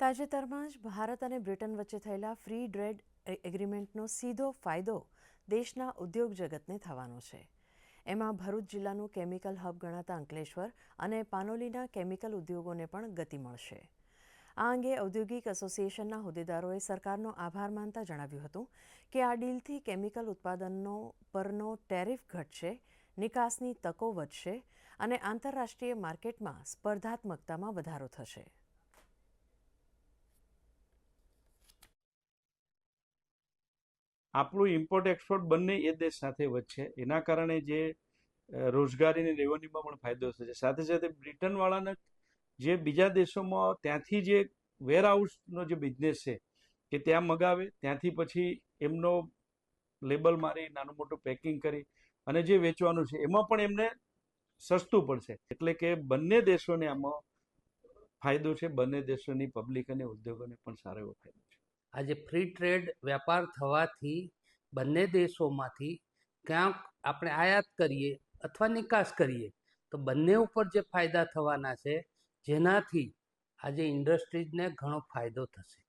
તાજેતરમાં જ ભારત અને બ્રિટન વચ્ચે થયેલા ફ્રી ટ્રેડ એગ્રીમેન્ટનો સીધો ફાયદો દેશના ઉદ્યોગ જગતને થવાનો છે. એમાં ભરૂચ જિલ્લાનું કેમિકલ હબ ગણાતા અંકલેશ્વર અને પાનોલીના કેમિકલ ઉદ્યોગોને પણ ગતિ મળશે. આ અંગે ઔદ્યોગિક એસોસિએશનના હોદ્દેદારોએ સરકારનો આભાર માનતા જણાવ્યું હતું કે આ ડીલથી કેમિકલ ઉત્પાદનો પરનો ટેરિફ ઘટશે, નિકાસની તકો વધશે અને આંતરરાષ્ટ્રીય માર્કેટમાં સ્પર્ધાત્મકતામાં વધારો થશે. આપણું ઇમ્પોર્ટ એક્સપોર્ટ બંને એ દેશ સાથે વધશે. એના કારણે જે રોજગારીની રેવન્યુમાં પણ ફાયદો થશે. સાથે સાથે બ્રિટનવાળાને જે બીજા દેશોમાં ત્યાંથી જે વેરહાઉસનો જે બિઝનેસ છે, કે ત્યાં મગાવે, ત્યાંથી પછી એમનો લેબલ મારી નાનું મોટું પેકિંગ કરી અને જે વેચવાનું છે, એમાં પણ એમને સસ્તું પડશે. એટલે કે બંને દેશોને આમાં ફાયદો છે, બંને દેશોની પબ્લિક અને ઉદ્યોગોને પણ સારો એવો ફાયદો છે. આજે ફ્રી ટ્રેડ વેપાર થવાથી બંને દેશોમાંથી ક્યાંક આપણે આયાત કરીએ અથવા નિકાસ કરીએ, તો બંને ઉપર જે ફાયદા થવાના છે, જેનાથી આજે ઇન્ડસ્ટ્રીઝને ઘણો ફાયદો થશે.